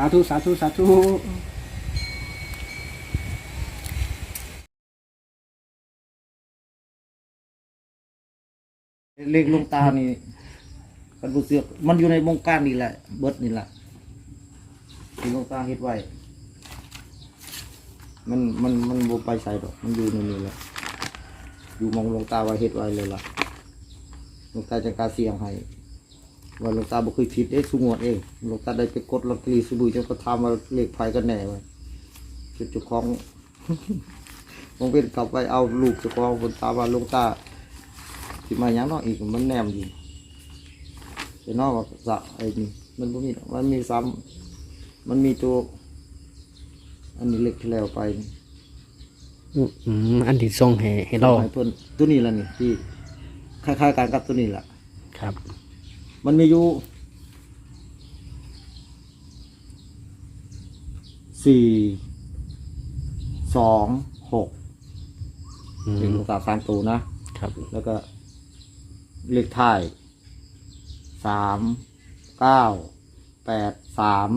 าธุสาธุสาธุเลขลงตานี่กันบุเสือกมันอยู่ในวงการนี่แหละ เบิดนี่แหละที่ลวงตาเฮ็ดไว้ มันมันมันบ่ไปใส่ดอก มันอยู่ในนี่แหละอยู่มองลงตาไว้เฮ็ดไว้เลยล่ะลงตาจังกาเสียงให้ ว่าหลวงตาบ่เคยผิดเด้สุงวดเองหลวงตาได้ไปกดลอตเตอรี่สบู่จังก็ทำว่าเลขไผกันแน่ไว้จุดเจุของมองเป็นกลับไปเอาลูกเจ้าของบนตาว่าหลวงตาสิมาหยังเนอกอีกมันแนมอยู่แต่นอกว่าสะไอ้นี่มันบ่มีดอกมันมีซ้ำมันมีตัว อันนี้เล็กที่แล้วไปนี่อืมอันที่ส่งให้ให้เราให้เพิ่นตัวนี้ละนี่ที่คล้ายๆกันกับตัวนี้ล่ะครับ มันมีอยู่สี่สองหกอืมเป็นลูกตาสามตัวนะ ครับแล้วก็เลขท้ายสามเก้าแปดสาม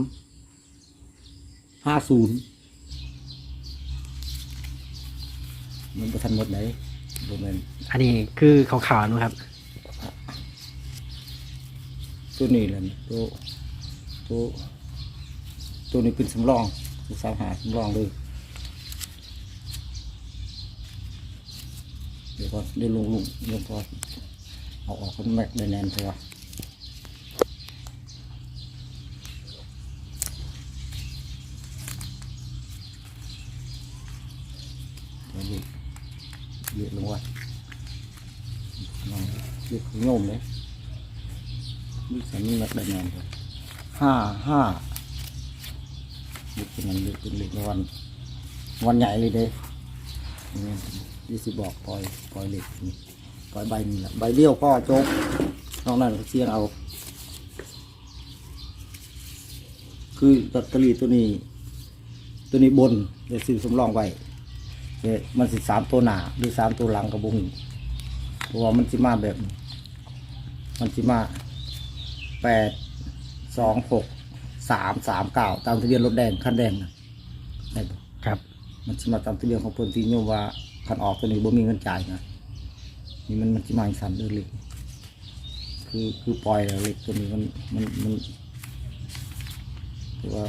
ห้าศูนย์มันประทันหมดไหนโมเมนอันนี้คือขาวๆนะครับ ตัวนี้แหละนี่ตัวตัวตัวนี้เป็นสำรองลูกสาวหาสำรองเลยเดี๋ยวก่อนเดี๋ยวลงลงลุงก่อนเอาออกคนแม็กได้แนนใช่ปะเดี๋ยวลุกเยอะลงวะน้องเยอะโยมเลย นี่สันแม็กได้แนนครับห้าห้าเล็กเป็นมันเล็กเป็นเล็กวัน วันใหญ่เลยเด้นี่ยี่สิบบอกปล่อยปล่อยเหล็กนี่ปล่อยใบนี่แหละใบเดียวก็โจ๊กนอกนั้นก็เสียงเอา คือตเตอรี่ตัวนี้ ตัวนี้บนจะซื้อสำรองไว้เดี๋ยวมันสิสามตัวหนาหรือสามตัวหลังกระบุงเพราะว่ามันสิมาแบบ มันสิมา แปดสองหกสามสามเก้าตามทะเบียนรถแดงคันแดงนะได้ปะครับ มันจะมาตามตัวเรื่องของเพิ่นที่โยมว่าคันออกตัวนี้บ่มีเงินจ่ายนะนี่มันมันจะมาอีกสันเดือนเล็กคือคือปล่อยแล้วเล็กตัวนี้มันมันมันคือว่า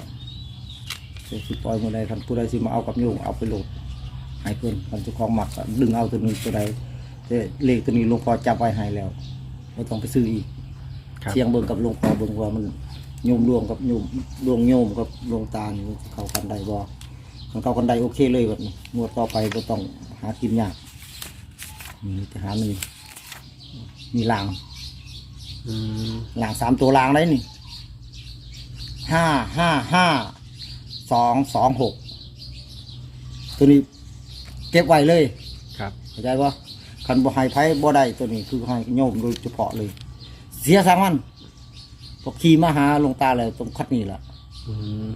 จะสิปล่อยเมื่อใดคันผู้ใดสิมาเอากับโยมเอาไปโหลดให้เพิ่นคันเจ้าของหมักก็ดึงเอาตัวนี้ตัวใดแต่เลขตัวนี้หลวงพ่อจับไว้ให้แล้วไม่ต้องไปซื้ออีก ครับเสียงเบิ่งกับหลวงพ่อเบิ่งว่ามันโยมรวมกับโยมรวงโยมกับหลวงตานี่มันสิเข้ากันได้บ่ของเขาคนใดโอเคเลยแบบนี้งวดต่อไปก็ต้องหากินยากมีแต่หาหนึ่งมีลางอืมลางสามตัวลางได้นี่ห้าห้าห้าสองสองหกตัวนี้เก็บไว้เลยครับ เข้าใจปะคันบ่ให้ไพ่บ่ได้ตัวนี้คือให้โยมโดยเฉพาะเลย เสียสังมันพอขี่มาหาหลวงตาเลยตรงคัดนี่แหละอืม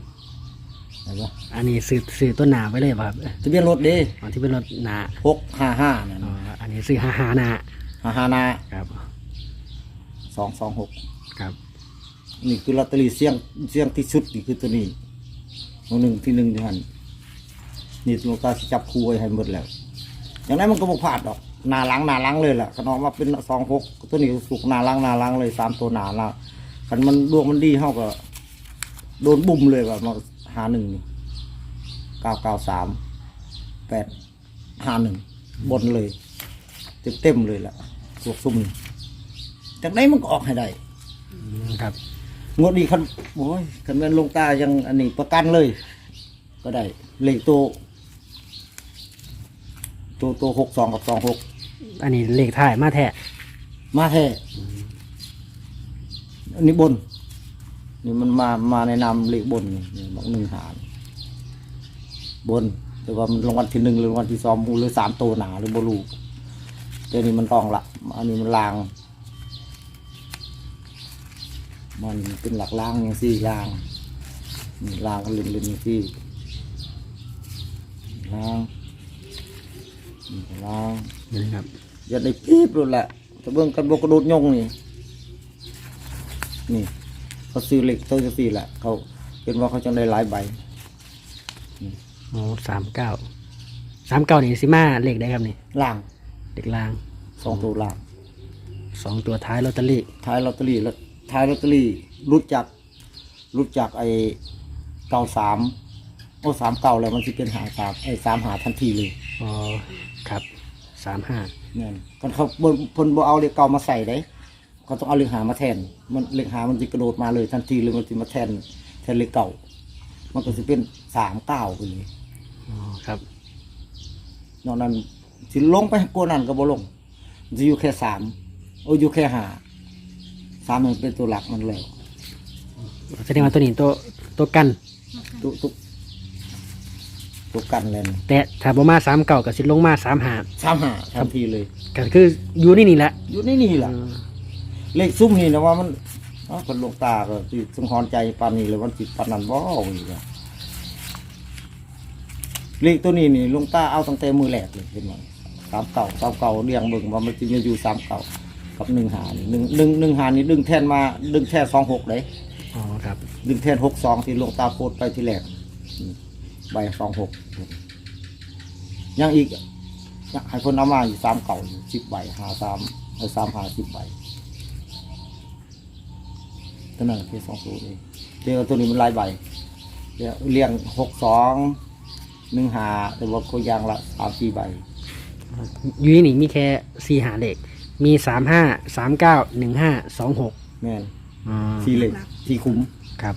เห็นปะอันนี้ซื้อซื้อต้นหนาไว้เลยป่ะครับทะเบียนรถเด้อ๋อที่เป็นรถหนาหกห้าห้านั่นอ๋ออันนี้ซื้อหาหาหนาห้าห้านาครับสองสองหกครับ นี่คือลอตเตอรี่เสี่ยงเสี่ยงที่สุดนี่คือตัวนี้ตัวหนึ่งที่หนึ่งที่หันนี่หลวงตาสิจับคู่ไว้ให้หมดแล้วอย่างนั้นมันก็บ่พลาดดอกห นาหลังหนาหลังเลยแหละขนออกมาเป็นสองหกตัวนี้สุกหนาหลังหนาหลังเลยสามตัวหนาละคันมันดวงมันดีเท่ากับโดนบุ่มเลยว่ามาหาหนึ่งเก้าเก้าสามแปดห้าหนึ่งบนเลยเต็มเต็มๆเลยแหละพวกซุ่มนี่จากไหนมันก็ออกให้ได้อืมครับงวดนี้คันโอ้ยคันแม่นลงตายังอันนี้ประกันเลย ก็ได้เลขตัวตัวตัวหกสองกับสองหก อันนี้เลขถ่ายมาแท้มาแท้อันนี้บน นี่มันมามาในนามเลขบนนี่บอกหนึ่งหารบน แต่ว่ามันรางวัลที่หนึ่งหรือรางวัลที่สองหรือสามตัวหนาหรือบลูแต่นี่มันต้องละอันนี้มันลาง มันเป็นหลักล่างอย่างสี่ล่างล่างก็เล่นเล่นอย่างสี่ล่างนี่ก็ล่าง นี่ครับอย่าได้ปี๊บเลยแหละแต่เบื้องกันบกกระโดดยงนี่ นี่ เขาซื้อเหล็กตัวจะสี่แหละเขาเป็นว่าเขาจังได้หลายใบโอ้สามเก้าสามเก้านี่สิมาเลขได้ครับนี่ล่างเลขล่างสองตัวล่างสองตัวท้ายลอตเตอรี่ท้ายลอตเตอรี่แล้วท้ายลอตเตอรี่รุดจากรุดจากไอ้เก้าสามโอ้สามเก้าแล้วมันจะเป็นหาสามไอ้สามหาทันทีเลยอ๋อครับ สามห้าเนี่ยกันเขาบนพนบ่เอาเลขเก่ามาใส่ได้เขาต้องเอาเลขหามาแทน มันเลขหามันจะกระโดดมาเลยทันทีเลยมันจะมาแทนแทนเลขเก่า มันก็จะเป็นสามเก้าไปเลยอ๋อครับนอกนั้นสิลงไปกว่านั้นก็บ่ลงมันจะอยู่แค่สามโอ้อยู่แค่หาสามมันเป็นตัวหลักมันแล้วแสดงว่าตัวนี้ตัวตัวกันตุตุ ตุกันเลยนะแต่ถ้าบ่มาสามเก่ากับสิลงมาสามหาสามหาทันทีเลย ก็คืออยู่นี่นี่แหละอยู่ในนี่แหละเลขซุ้มนี่นะว่ามันเอ้าคนหลวงตาก็สิสงหอนใจปานนี้เลยวันจิตปานนั้นบ่อีกอะเลขตัวนี้นี่หลวงตาเอาตั้งแต่มือแรกเลยเห็นไหมสามเก่าสามเก่าเรียงเบิ่งว่ามันจะอยู่สามเก่ากับหนึ่งหานี่หนึ่งหนึ่งหนึ่งหานี่ดึงแทนมาดึงแทนสองหกเลย อ๋อครับ ดึงแทนหกสองที่หลวงตาโพดไปที่แรกอืม ใบสองหกยังอีกยังให้คนเอามาอยู่สามเก่าอยู่สิบใบหาสามเอาสามหาสิบใบตัวนั้นคือสองตัวเลยเดี๋ยวตัวนี้มันหลายใบเดี๋ยวเรียงหกสองหนึ่งหาแต่ว่าก็ยางละสามสี่ใบอยู่นี่นี่มีแค่สี่หาเลขมีสามห้าสามเก้าหนึ่งห้าสองหกแม่นอ๋อสี่เหล็กสี่คุ้มครับ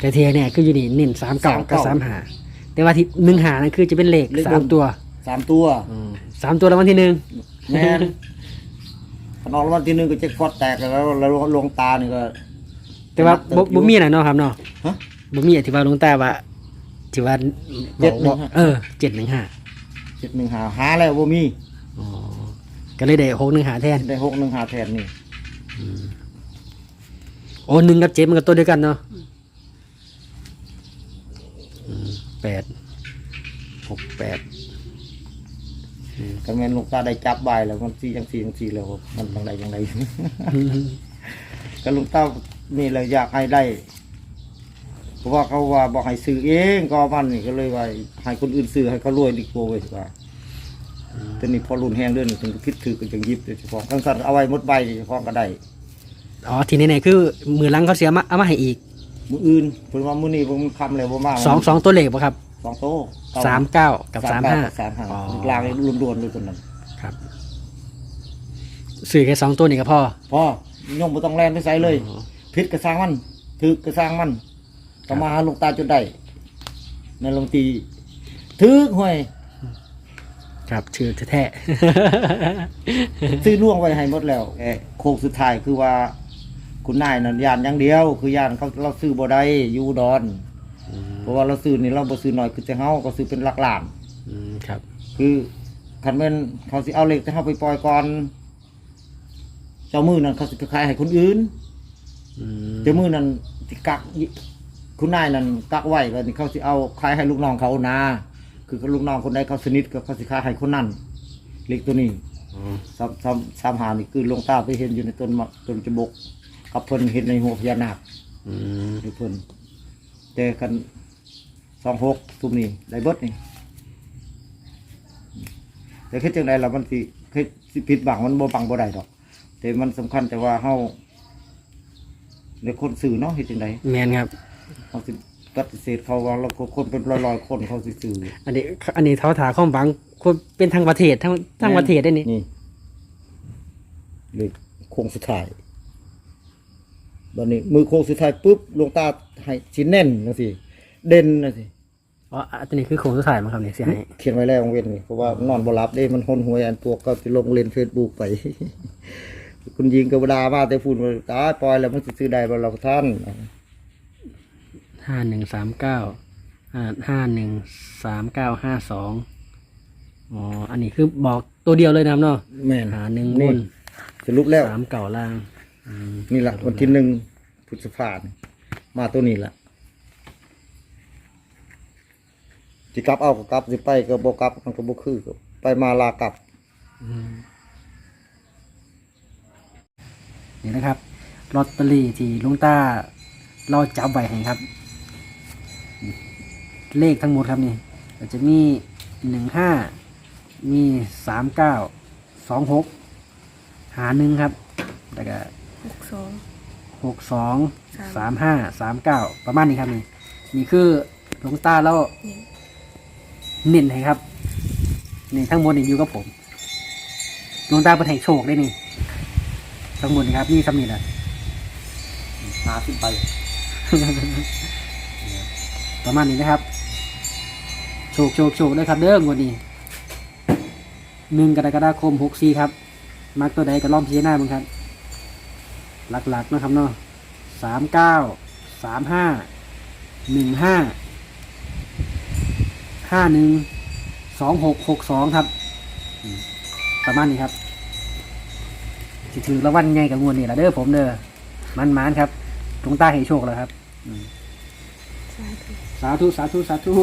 แต่เทียเนี่ยคืออยู่นี่เน้นสามเก่ากับ39สามหาแต่ว่าที่หนึ่งหานั่นคือจะเป็นเลขเลขสามบนตัวสามตัวสามตัวรางวัลที่หนึ่งแม่นขนมรางวัลที่หนึ่งก็จะฟอดแตกแล้วแล้วลวงตานี่ก็ แต่ว่าบ่เติบอยู่บ่มีอะไรเนาะครับเนาะฮะบ่มีอธิบายหลวงตาว่าที่ว่าเจ็ดหนึ่งห้า เออเจ็ดหนึ่งห้าเจ็ดหนึ่งหาหาแล้วบ่มีอ๋อก็เลยได้หกหนึ่งหาแทนได้หกหนึ่งหาแทนนี่โอ้หนึ่งกับเจ็ดมันก็ตัวเดียวกันเนาะอืม แปดหกแปดกันแม่นลูกตาได้จับใบายแล้วมันสีจังสีจังสีแล้วมันจังใดจังใดก็ลุงตานี่เลยอยากให้ได้เพราะว่าเขาว่าบอกให้ซื้อเองก็มันนี่ก็เลยว่าให้คนอื่นซื้อให้เขารวยดีกว่าเว้ยว่าแต่นี่พอรุนแห้งเรื่องนี้ถึงพิษถือก็จังยิบโดยเฉพาะกังสันเอาไว้หมดใบเฉพาะก็ได้อ๋อทีนี้เนี่ยคือมือหลังเขาเสียมาเอามาให้อีก มืออื่นเพิ่นว่ามื้อนี้ผมคำเลยบ่มาสองสองตัวเลขป่ะครับสองโต๊ะเก้สามเก้ากับสามห้าสามห้าอ๋อลางรวมๆด้วยกันนั้นครับสื่อแค่สองตัวนี่ก็พอพอย่อมบ่ต้องแล่นไปใส่เลยอ๋อพิษกระซังมันถือกระซังมันก็มาหาหลวงตาจนได้ในหลวงตีถือห้วยครับชื่อแท้ซื้อล่วงไว้ให้หมดแล้วเอ่อโค้งสุดท้ายคือว่า คุณนายนั่นยานอย่างเดียว คือยานเขาเราซื้อบ่ได้อยู่อุดอน เพราะว่าเราซื้อนี่เราบ่ซื้อน้อยคือแต่เฮาก็ซื้อเป็นหลักล้าน อืมครับคือคันแม่นเขาสิเอาเลขแต่เฮาไปปล่อยก่อน เจ้ามือนั่นเขาสิไปขายให้คนอื่น อืมเจ้ามือนั่นสิกักยิคุณนายนั่นกักไว้ก็นี่เขาสิเอาขายให้ลูกน้องเขานาคือลูกน้องคนใดเขาสนิทก็เขาสิขายให้คนนั้นเลขตัวนี้ อ๋อซ้ำซ้ำซ้ำหานี่คือหลวงตาไปเห็นอยู่ในต้นมะต้นจบก กับเพิ่นเห็นในหัวพญานาคอืมให้เพิ่นแต่กันสองหกทุมนี่ได้เบิดนี่แต่คือจังไดล่ะมันสิคือสิผิดบังมันบ่บังบ่ได้ดอก แต่มันสำคัญแต่ว่าเฮาในคนสื่อเนาะเฮ็ดจังไดแมนครับ เฮาสิปฏิเสธเขาว่าเราคนเป็นร้อยๆคนเขาสิสื่ออันนี้ อันนี้เขาถาความหวังคนเป็นทางประเทศทั้งทั้งประเทศได้นี่นี่เลยโค้งสุดท้าย บัดนี้มือโค้งสุดท้ายปุ๊บหลวงตาให้สิแน่นจังซี่เด่นจังซี่อ๋ออันนี้คือโครงสุดท้ายมั้งครับเนี่ยเสียให้เขียนไว้แล้วของเว้นนี่เพราะว่านอนบ่หลับเด้มันหนหวยอันพวกก็สิลงเล่น Facebook ไป คุณยิงกบดามาแต่ฝุ่นว่าตายปล่อยแล้วมันสิซื้อได้บ่ล่ะท่านห้าหนึ่งสามเก้าห้าห้าหนึ่งสามเก้าห้าสองอ๋อ อันนี้คือบอกตัวเดียวเลยนะครับเนาะแม่นหาหนึ่งบนี่นสรุปแล้วสามเก่าล่าง อืมนี่ล่ะวันที่หนึ่งพฤษภาคมมาตัวนี้ล่ะสิกลับเอาก็กลับสิไปก็บ่กลับมันก็บ่คือก็ไปมาลากลับนี่นะครับลอตเตอรี่ที่ลุงต้าเราจับไว้ให้ครับ เลขทั้งหมดครับนี่ก็จะมีหนึ่งห้ามีสามเก้าสองหกหาหนึ่งครับแล้วก็ หกสอง หกสองสาสามมห้าสามเก้าประมาณนี้ครับนี่นี่คือหลวงตาแล้วหนึ่งเน้นให้ครับ นี่ทั้งหมดนี่อยู่กับผมหลวงตาเป็นแห่งโชคได้นี่ทั้งหมดนี่ครับนี่สำนีแหละหาขึ้นไป ประมาณนี้นะครับ โชคโชคโชคด้วยครับเด้องวดนี้หนึ่งกรกฎาคมหกสี่ครับ มักตัวใดก็ล่อมพิจารณาบ้างครับ หลักๆนะครับเนาะสามเก้าสามห้าหนึ่งห้าห้าหนึ่งสองหกหกสองครับ ประมาณนี้ครับสิถือละวันไงกับงวดนี่ละเด้อผมเด้อมันมันครับตรงใต้ให้โชคแล้วครับสาธุ สาธุ สาธุ